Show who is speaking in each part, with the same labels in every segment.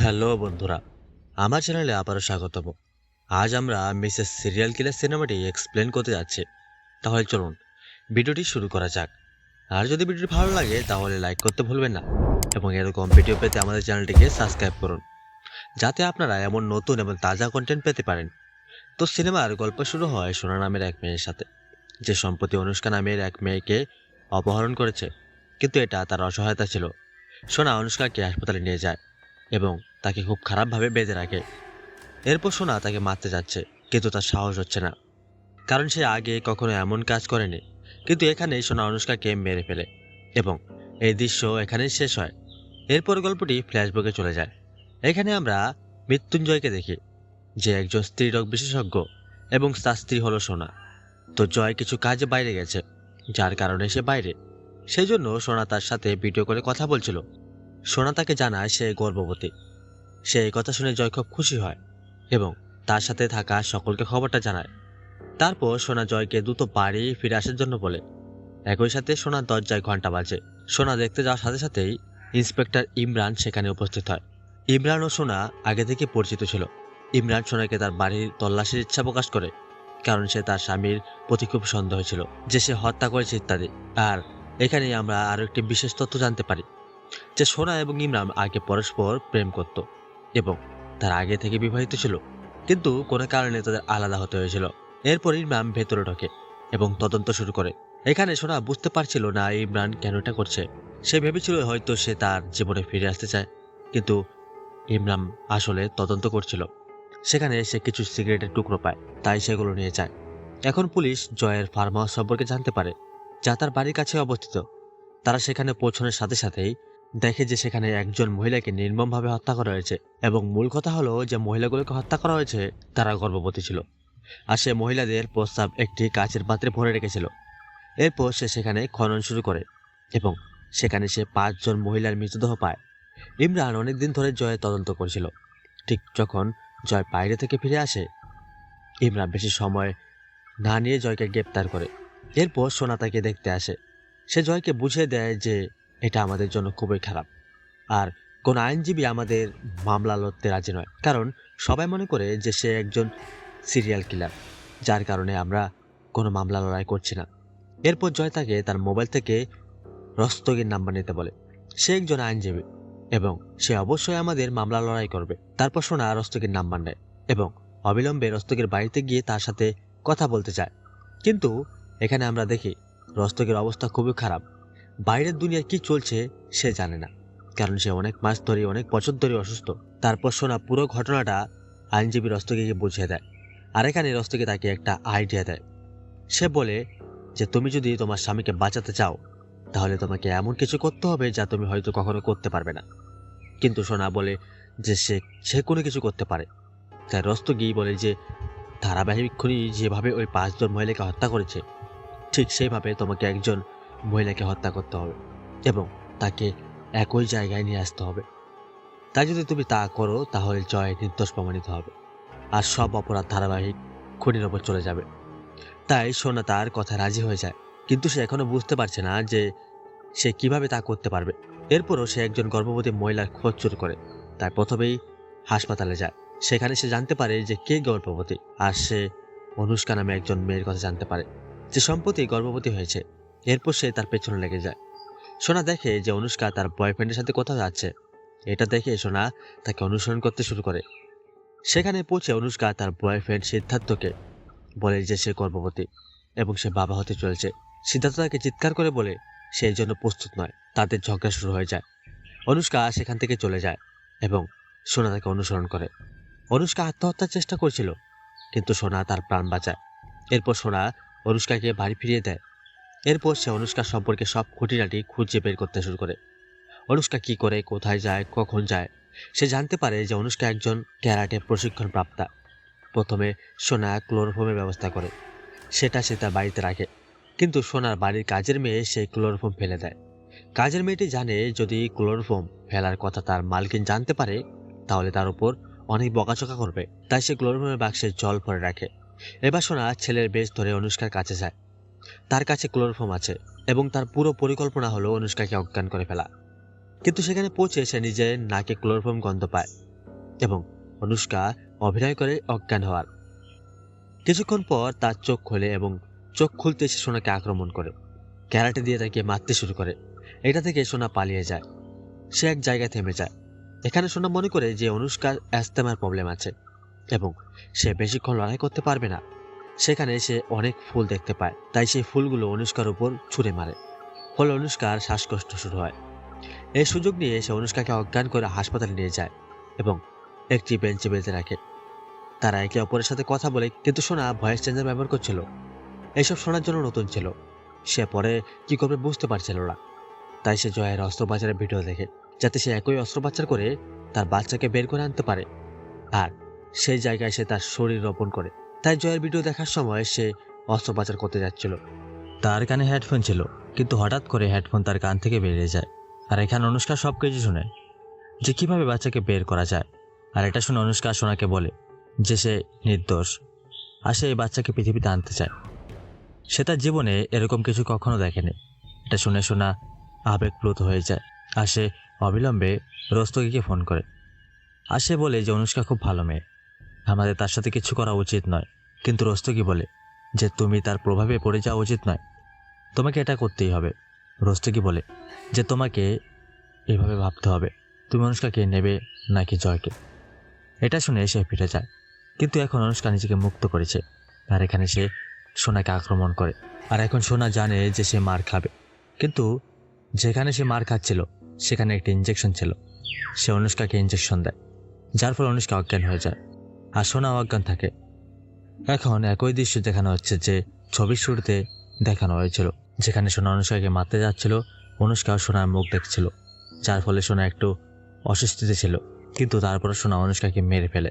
Speaker 1: Hello বন্ধুরা, আমার চ্যানেলে আবারও স্বাগতম। আজ আমরা মিসেস সিরিয়াল কিলার সিনেমাটি এক্সপ্লেন করতে যাচ্ছি। তাহলে চলুন, ভিডিওটি শুরু করা যাক। আর যদি ভিডিওটি ভালো লাগে, তাহলে লাইক করতে ভুলবেন না এবং এরকম ভিডিও পেতে আমাদের চ্যানেলটিকে সাবস্ক্রাইব করুন, যাতে আপনারা এমন নতুন এবং তাজা কন্টেন্ট পেতে পারেন। তো সিনেমার গল্প শুরু হয় সোনা নামের এক মেয়ের সাথে, যে সম্প্রতি অনুষ্কা নামের এক মেয়েকে অপহরণ করেছে। কিন্তু এটা তার অসহায়তা ছিল। সোনা অনুষ্কাকে হাসপাতালে নিয়ে যায়। এবং তাকে খুব খারাপভাবে বেঁধে রাখে। এরপর সোনা তাকে মারতে যাচ্ছে, কিন্তু তার সাহস হচ্ছে না। কারণ সে আগে কখনো এমন কাজ করেনি, কিন্তু এখানে সোনা অনুষ্কাকে মেরে ফেলে এবং এই দৃশ্য এখানেই শেষ হয়। এরপর গল্পটি ফ্ল্যাশব্যাকে চলে যায়। এখানে আমরা মৃত্যুঞ্জয়কে দেখি, যে একজন স্ত্রীরোগ বিশেষজ্ঞ এবং তার স্ত্রী হলো সোনা। তো জয় কিছু কাজে বাইরে গেছে, যার কারণে সে বাইরে। সেই জন্য সোনা তার সাথে ভিডিও করে কথা বলছিল। সোনা তাকে জানায় সে গর্ভবতী। সে এই কথা শুনে জয় খুব খুশি হয় এবং তার সাথে থাকা সকলকে খবরটা জানায়। তারপর সোনা জয়কে দ্রুত বাড়ি ফিরে আসার জন্য বলে, একই সাথে সোনার দরজায় ঘণ্টা বাজে। সোনা দেখতে যাওয়ার সাথে সাথেই ইন্সপেক্টর ইমরান সেখানে উপস্থিত হয়। ইমরান ও সোনা আগে থেকে পরিচিত ছিল। ইমরান সোনাকে তার বাড়ির তল্লাশির ইচ্ছা প্রকাশ করে, কারণ সে তার স্বামীর প্রতি খুব সন্দেহ ছিল যে সে হত্যা করেছে ইত্যাদি। আর এখানেই আমরা আরও একটি বিশেষ তথ্য জানতে পারি। যে সোনা এবং ইমরান আগে পরস্পর প্রেম করত এবং তার আগে থেকে বিবাহিত ছিল, কিন্তু কোনো কারণে তাদের আলাদা হতে হয়েছিল। এরপর ইমরান ভেতরে ঢোকে এবং তদন্ত শুরু করে। এখানে সোনা বুঝতে পারছিল না ইমরান কেন এটা করছে। সে ভেবেছিল হয়তো সে তার জীবনে ফিরে আসতে চায়, কিন্তু ইমরান আসলে তদন্ত করছিল। সেখানে সে কিছু সিগারেটের টুকরো পায়, তাই সেগুলো নিয়ে যায়। এখন পুলিশ জয়ের ফার্ম হাউস সম্পর্কে জানতে পারে, যা তার বাড়ির কাছে অবস্থিত। তারা সেখানে পৌঁছানোর সাথে সাথেই দেখে যে সেখানে একজন মহিলাকে নির্মমভাবে হত্যা করা হয়েছে এবং মূল কথা হলো যে মহিলাগুলোকে হত্যা করা হয়েছে তারা গর্ভবতী ছিল। আর সে মহিলাদের প্রস্তাব একটি কাচের পাত্রে ভরে রেখেছিল। এরপর সে সেখানে খনন শুরু করে এবং সেখানে সে পাঁচজন মহিলার মৃতদেহ পায়। ইমরান অনেকদিন ধরে জয়ের তদন্ত করছিল। ঠিক যখন জয় বাইরে থেকে ফিরে আসে, ইমরান বেশি সময় না নিয়ে জয়কে গ্রেপ্তার করে। এরপর সোনা তাকে দেখতে আসে। সে জয়কে বুঝিয়ে দেয় যে এটা আমাদের জন্য খুবই খারাপ। আর কোন আইনজীবী আমাদের মামলা লড়তে রাজি নয়। কারণ সবাই মনে করে যে সে একজন সিরিয়াল কিলার যার কারণে আমরা কোনো মামলা লড়াই করছি না। এরপর জয় তাকে তার মোবাইল থেকে রস্তগীর নাম্বার নিতে বলে। সে একজন আইনজীবী এবং সে অবশ্যই আমাদের মামলা লড়াই করবে। তারপর সোনা রস্তগীর নাম্বার নেয় এবং অবিলম্বে রস্তগীর বাড়িতে গিয়ে তার সাথে কথা বলতে চায়। কিন্তু এখানে আমরা দেখি রস্তগীর অবস্থা খুবই খারাপ। বাইরের দুনিয়ায় কি চলছে সে জানে না। কারণ সে অনেক মাস ধরে, অনেক বছর ধরে অসুস্থ। তারপর শোনা পুরো ঘটনাটা আইনজীবী রস্তগীকে বুঝিয়ে দেয় আর এখানে রস্তগী তাকে একটা আইডিয়া দেয়। সে বলে যে, তুমি যদি তোমার স্বামীকে বাঁচাতে চাও, তাহলে তোমাকে এমন কিছু করতে হবে যা তুমি হয়তো কখনো করতে পারবে না। কিন্তু সোনা বলে যে, সে সে কোনো কিছু করতে পারে। তাই রস্তগী বলে যে, ধারাবাহিক খুনি যেভাবে ওই পাঁচজন মহিলাকে হত্যা করেছে, ঠিক সেইভাবে তোমাকে একজন মহিলাকে হত্যা করতে হবে এবং তাকে একই জায়গায় নিয়ে আসতে হবে। তাই যদি তুমি তা করো, তাহলে জয় নির্দোষ প্রমাণিত হবে আর সব অপরাধ ধারাবাহিক খুনির ওপর চলে যাবে। তাই সোনা তার কথা রাজি হয়ে যায়, কিন্তু সে এখনও বুঝতে পারছে না যে সে কীভাবে তা করতে পারবে। এরপরও সে একজন গর্ভবতী মহিলার খোঁজ শুরু করে, তাই প্রথমেই হাসপাতালে যায়। সেখানে সে জানতে পারে যে কে গর্ভবতী, আর সে অনুষ্কা নামে একজন মেয়ের কথা জানতে পারে। যে সম্প্রতি গর্ভবতী হয়েছে এরপর সে তার পেছনে লেগে যায়। সোনা দেখে যে অনুষ্কা তার বয়ফ্রেন্ডের সাথে কোথাও যাচ্ছে। এটা দেখে সোনা তাকে অনুসরণ করতে শুরু করে। সেখানে পৌঁছে অনুষ্কা তার বয়ফ্রেন্ড সিদ্ধার্থকে বলে যে সে গর্ভবতী এবং সে বাবা হতে চলেছে। সিদ্ধার্থ তাকে চিৎকার করে বলে সে এই জন্য প্রস্তুত নয়, তাদের ঝগড়া শুরু হয়ে যায়। অনুষ্কা সেখান থেকে চলে যায় এবং সোনা তাকে অনুসরণ করে। অনুষ্কা আত্মহত্যার চেষ্টা করছিল, কিন্তু সোনা তার প্রাণ বাঁচায়। এরপর সোনা অনুষ্কাকে বাড়ি ফিরিয়ে দেয়। এরপর সে অনুষ্কা সম্পর্কে সব খুঁটিনাটি খুঁজে বের করতে শুরু করে। অনুষ্কা কি করে, কোথায় যায়, কখন যায়? সে জানতে পারে যে অনুষ্কা একজন ক্যারাটে প্রশিক্ষণ প্রাপ্তা প্রথমে সোনা ক্লোরোফোমের ব্যবস্থা করে। সেটা সে তার বাড়িতে রাখে। কিন্তু সোনার বাড়ির কাজের মেয়ে সেই ক্লোরোফোম ফেলে দেয়। কাজের মেয়েটি জানে যদি ক্লোরোফোম ফেলার কথা তার মালকিন জানতে পারে, তাহলে তার উপর অনেক বকাচকা করবে। তাই সে ক্লোরোফোমের বাক্সে জল ভরে রাখে। এবার সোনা ছেলের বেশ ধরে অনুষ্কার কাছে যায়। তার কাছে ক্লোরোফোম আছে এবং তার পুরো পরিকল্পনা হলো অনুষ্কাকে অজ্ঞান করে ফেলা। কিন্তু সেখানে পৌঁছে সে নিজের নাকে ক্লোরোফোম গন্ধ পায় এবং অনুষ্কা অভিনয় করে অজ্ঞান হওয়ার। কিছুক্ষণ পর তার চোখ খোলে এবং চোখ খুলতে সে সোনাকে আক্রমণ করে। ক্যারাটে দিয়ে তাকে মারতে শুরু করে। এটা থেকে সোনা পালিয়ে যায়। সে এক জায়গায় থেমে যায়। এখানে সোনা মনে করে যে অনুষ্কার অ্যাস্তেমার প্রবলেম আছে এবং সে বেশিক্ষণ লড়াই করতে পারবে না। সেখানে সে অনেক ফুল দেখতে পায়। তাই সেই ফুলগুলো অনুষ্কার উপর ছুঁড়ে মারে। ফলে অনুষ্কার শ্বাসকষ্ট শুরু হয়। এই সুযোগ নিয়ে সে অনুষ্কাকে অজ্ঞান করে হাসপাতালে নিয়ে যায় এবং একটি বেঞ্চে বেঁধে রাখে। তারা একে অপরের সাথে কথা বলে, কিন্তু সোনা ভয়েস চেঞ্জার ব্যবহার করছিল। এইসব শোনার জন্য নতুন ছিল। সে পরে কি করবে বুঝতে পারছিল না। তাই সে জয়ের অস্ত্রোপচারের ভিডিও দেখে, যাতে সে একই অস্ত্রোপচার করে তার বাচ্চাকে বের করে আনতে পারে। আর সেই জায়গায় সে তার শরীর রোপণ করে। তাই জয়ের ভিডিও দেখার সময় সে অস্ত্রোপচার করতে যাচ্ছিল। তার কানে হেডফোন ছিল, কিন্তু হঠাৎ করে হেডফোন তার কান থেকে বেরিয়ে যায়। আর এখানে অনুষ্কা সব কিছু শুনে যে কীভাবে বাচ্চাকে বের করা যায়। আর এটা শুনে অনুষ্কা সোনাকে বলে যে সে নির্দোষ, আর সে এই বাচ্চাকে পৃথিবীতে আনতে চায়। সে তার জীবনে এরকম কিছু কখনো দেখেনি। এটা শুনে শোনা আবেগপ্লুত হয়ে যায়, আর সে অবিলম্বে রস্তগিকে ফোন করে। আর সে বলে যে অনুষ্কা খুব ভালো মেয়ে। আমাদের তার সাথে কিছু করা উচিত নয়। কিন্তু রস্তগি বলে? যে তুমি তার প্রভাবে পড়ে যাওয়া উচিত নয়। তোমাকে এটা করতেই হবে। রস্তগি বলে? যে তোমাকে এভাবে ভাবতে হবে। তুমি অনুষ্কাকে নেবে নাকি জয়কে? এটা শুনে সে ফিরে যায়। কিন্তু এখন অনুষ্কা নিজেকে মুক্ত করেছে। আর এখানে সে সোনাকে আক্রমণ করে। আর এখন সোনা জানে যে সে মার খাবে। কিন্তু যেখানে সে মার খাচ্ছিল, সেখানে একটি ইঞ্জেকশন ছিল। সে অনুষ্কাকে ইঞ্জেকশন দেয়। যার ফলে অনুষ্কা অজ্ঞান হয়ে যায়। আর সোনা অজ্ঞান থাকে। এখন একই দৃশ্য দেখানো হচ্ছে যে ছবির শুরুতে দেখানো হয়েছিল, যেখানে সোনা অনুষ্কাকে মারতে যাচ্ছিল, অনুষ্কা সোনার মুখ দেখছিল, যার ফলে সোনা একটু অস্বস্তিতে ছিল, কিন্তু তারপরে সোনা অনুষ্কাকে মেরে ফেলে,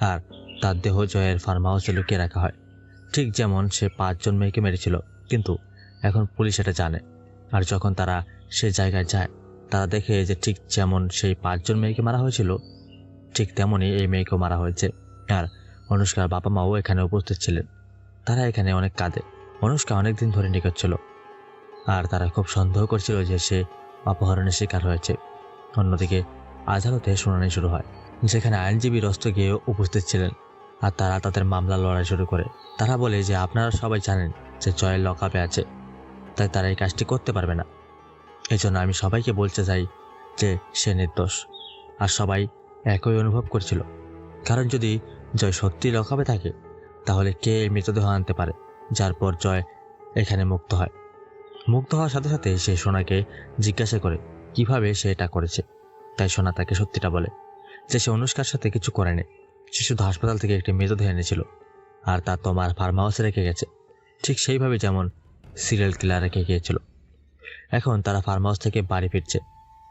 Speaker 1: আর তার দেহ জয়ের ফার্ম হাউসে লুকিয়ে রাখা হয়। ঠিক যেমন সে পাঁচজন মেয়েকে মেরেছিল, কিন্তু এখন পুলিশ এটা জানে, আর যখন তারা সে জায়গায় যায়, তারা দেখে যে ঠিক যেমন সেই পাঁচজন মেয়েকে মারা হয়েছিল, ঠিক তেমনই এই মেয়েকেও মারা হয়েছে। আর অনুষ্কার বাবা মাও এখানে উপস্থিত ছিলেন। তারা এখানে অনেক কাঁদে। অনুষ্কা অনেকদিন ধরে নিখোঁজ ছিল। আর তারা খুব সন্দেহ করছিল যে সে অপহরণের শিকার হয়েছে। অন্যদিকে আদালতে শুনানি শুরু হয়। যেখানে আইনজীবী রস্ত গিয়ে উপস্থিত ছিলেন আর তারা তাদের মামলা লড়াই শুরু করে। তারা বলে যে আপনারা সবাই জানেন যে জয়ের লকআপে আছে, তাই তারা এই কাজটি করতে পারবে না। এই জন্য আমি সবাইকে বলতে চাই যে সে নির্দোষ। আর সবাই একই অনুভব করছিল। কারণ যদি জয় সত্যি লকআপে থাকে, তাহলে কে এই মৃতদেহ আনতে পারে, যার পর জয় এখানে মুক্ত হয়? মুক্ত হওয়ার সাথে সাথে সে সোনাকে জিজ্ঞাসা করে, কীভাবে সে এটা করেছে? তাই সোনা তাকে সত্যিটা বলে যে সে অনুষ্কার সাথে কিছু করেনি, সে শুধু হাসপাতাল থেকে একটি মৃতদেহ এনেছিল, আর তা তোমার ফার্ম হাউসে রেখে গেছে, ঠিক সেইভাবে যেমন সিরিয়াল কিলার রেখে গিয়েছিল। এখন তারা ফার্ম হাউস থেকে বাড়ি ফিরছে,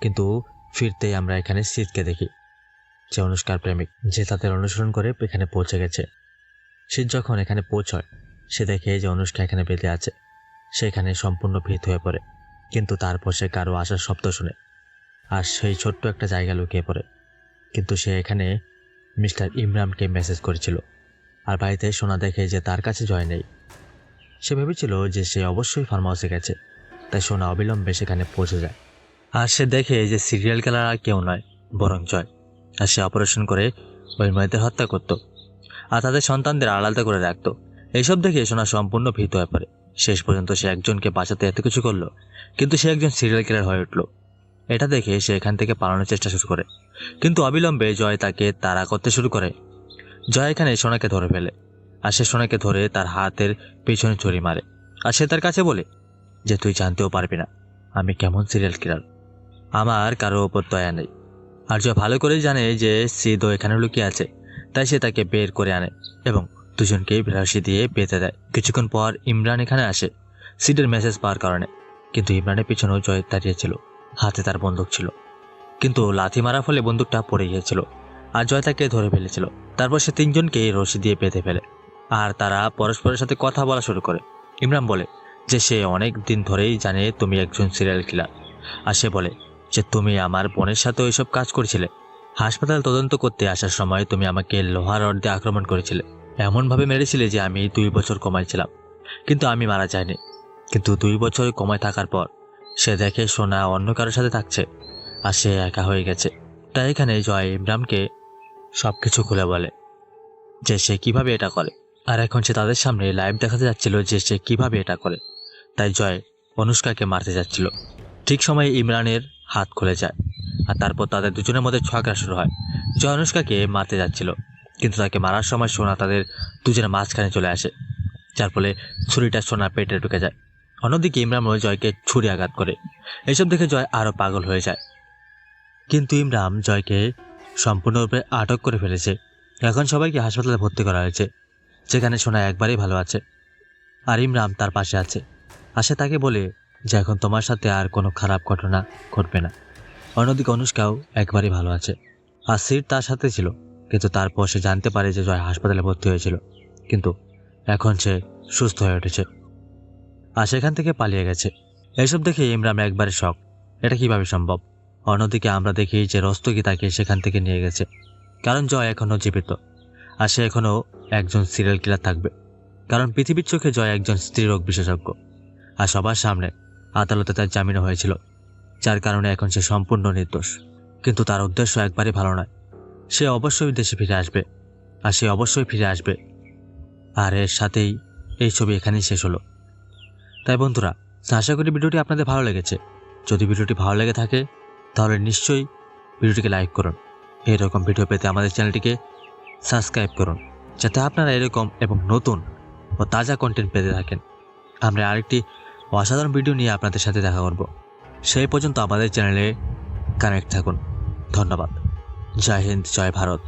Speaker 1: কিন্তু ফিরতেই আমরা এখানে শীতকে দেখি। যে অনুষ্কার প্রেমিক, যে তাদের অনুসরণ করে এখানে পৌঁছে গেছে। সে যখন এখানে পৌঁছয়, সে দেখে যে অনুষ্কা এখানে বেঁধে আছে। সেখানে সম্পূর্ণ ভীত হয়ে পড়ে। কিন্তু তারপর সে কারও আসার শব্দ শুনে আর সেই ছোট্ট একটা জায়গা লুকিয়ে পড়ে। কিন্তু সে এখানে মিস্টার ইমরানকে মেসেজ করেছিল। আর বাড়িতে সোনা দেখে যে তার কাছে জয় নেই। সে ভেবেছিল যে সে অবশ্যই ফার্ম হাউসে গেছে। তাই সোনা অবিলম্বে সেখানে পৌঁছে যায়। আর সে দেখে যে সিরিয়াল খেলার আর কেউ নয়, বরং জয়। আর সে অপারেশন করে ওই মেয়েদের হত্যা করত আর তাদের সন্তানদের আলাদা করে রাখতো। এইসব দেখে সোনা সম্পূর্ণ ভীত হয়ে পড়ে। শেষ পর্যন্ত সে একজনকে বাঁচাতে এত কিছু করল, কিন্তু সে একজন সিরিয়াল কিলার হয়ে উঠল। এটা দেখে সে এখান থেকে পালানোর চেষ্টা শুরু করে। কিন্তু অবিলম্বে জয় তাকে তাড়া করতে শুরু করে। জয় এখানে সোনাকে ধরে ফেলে আর সে সোনাকে ধরে তার হাতের পেছনে ছড়ি মারে আর সে তার কাছে বলে, যে তুই জানতেও পারবি না, আমি কেমন সিরিয়াল কিলার আমার কারও ওপর দয়া নেই। আর জয় ভালো করেই জানে যে সিদও এখানে লুকিয়ে আছে, তাই সে তাকে বের করে আনে এবং দুজনকেই বেরাসি দিয়ে বেঁধে দেয়। কিছুক্ষণ পর ইমরান এখানে আসে, সিডের মেসেজ পাওয়ার কারণে। কিন্তু ইমরানের পিছনেও জয় দাঁড়িয়েছিল, হাতে তার বন্দুক ছিল। কিন্তু লাথি মারার ফলে বন্দুকটা পড়ে গিয়েছিল আর জয় তাকে ধরে ফেলেছিল। তারপর সে তিনজনকে রশি দিয়ে বেঁধে ফেলে আর তারা পরস্পরের সাথে কথা বলা শুরু করে। ইমরান বলে যে সে অনেক দিন ধরেই জানে তুমি একজন সিরিয়াল কিলার। আর সে বলে যে তুমি আমার বোনের সাথে ওইসব কাজ করেছিলে। হাসপাতাল তদন্ত করতে আসার সময় তুমি আমাকে লোহার রড দিয়ে আক্রমণ করেছিলে। এমনভাবে মেরেছিলে যে আমি দুই বছর কমায় ছিলাম। কিন্তু আমি মারা যাইনি। কিন্তু দুই বছর কমায় থাকার পর সে দেখে সোনা অন্য কারোর সাথে থাকছে আর সে একা হয়ে গেছে। তাই এখানে জয় ইমরানকে
Speaker 2: সব কিছু খুলে বলে যে সে কীভাবে এটা করে। আর এখন সে তাদের সামনে লাইভ দেখাতে যাচ্ছিল যে সে কীভাবে এটা করে। তাই জয় অনুষ্কাকে মারতে যাচ্ছিল। ঠিক সময়ে ইমরানের হাত খুলে যায়। আর তারপর তাদের দুজনের মধ্যে ঝগড়া শুরু হয়। জয় অনুষ্কাকে মারতে যাচ্ছিল, কিন্তু তাকে মারার সময় সোনা তাদের দুজনের মাঝখানে চলে আসে, যার ফলে ছুরিটা সোনার পেটে ঢুকে যায়। অন্যদিকে ইমরান জয়কে ছুরি আঘাত করে। এসব দেখে জয় আরও পাগল হয়ে যায়। কিন্তু ইমরান জয়কে সম্পূর্ণরূপে আটক করে ফেলেছে। এখন সবাইকে হাসপাতালে ভর্তি করা হয়েছে, যেখানে সোনা একবারেই ভালো আছে। আর ইমরান তার পাশে আছে। আসে তাকে বলে যে এখন তোমার সাথে আর কোনো খারাপ ঘটনা ঘটবে না। অন্যদিকে অনুষ্কাও একবারই ভালো আছে। আর সিট তার সাথে ছিল, কিন্তু তারপর সে জানতে পারে যে জয় হাসপাতালে ভর্তি হয়েছিল। কিন্তু এখন সে সুস্থ হয়ে উঠেছে। আর সেখান থেকে পালিয়ে গেছে। এইসব দেখে ইমরান একবারে শখ এটা কীভাবে সম্ভব? অন্যদিকে আমরা দেখি যে রস্তকি তাকে সেখান থেকে নিয়ে গেছে। কারণ জয় এখনও জীবিত। আর সে এখনও একজন সিরিয়াল কিলার থাকবে। কারণ পৃথিবীর চোখে জয় একজন স্ত্রীরোগ বিশেষজ্ঞ। আর সবার সামনে আদালতে তার জামিনও হয়েছিল, যার কারণে এখন সে সম্পূর্ণ নির্দোষ। কিন্তু তার উদ্দেশ্য একবারই ভালো নয়। সে অবশ্যই দেশে ফিরে আসবে, আর সে অবশ্যই ফিরে আসবে। আর এর সাথেই এই ছবি এখানেই শেষ হলো। তাই বন্ধুরা, আশা করি ভিডিওটি আপনাদের ভালো লেগেছে। যদি ভিডিওটি ভালো লেগে থাকে, তাহলে নিশ্চয়ই ভিডিওটিকে লাইক করুন। এরকম ভিডিও পেতে আমাদের চ্যানেলটিকে সাবস্ক্রাইব করুন, যাতে আপনারা এরকম এবং নতুন ও তাজা কন্টেন্ট পেতে থাকেন। আমরা আরেকটি অসাধারণ ভিডিও নিয়ে আপনাদের সাথে দেখা করব। সেই পর্যন্ত আমাদের চ্যানেলে কানেক্ট থাকুন। ধন্যবাদ। জয় হিন্দ, জয় ভারত।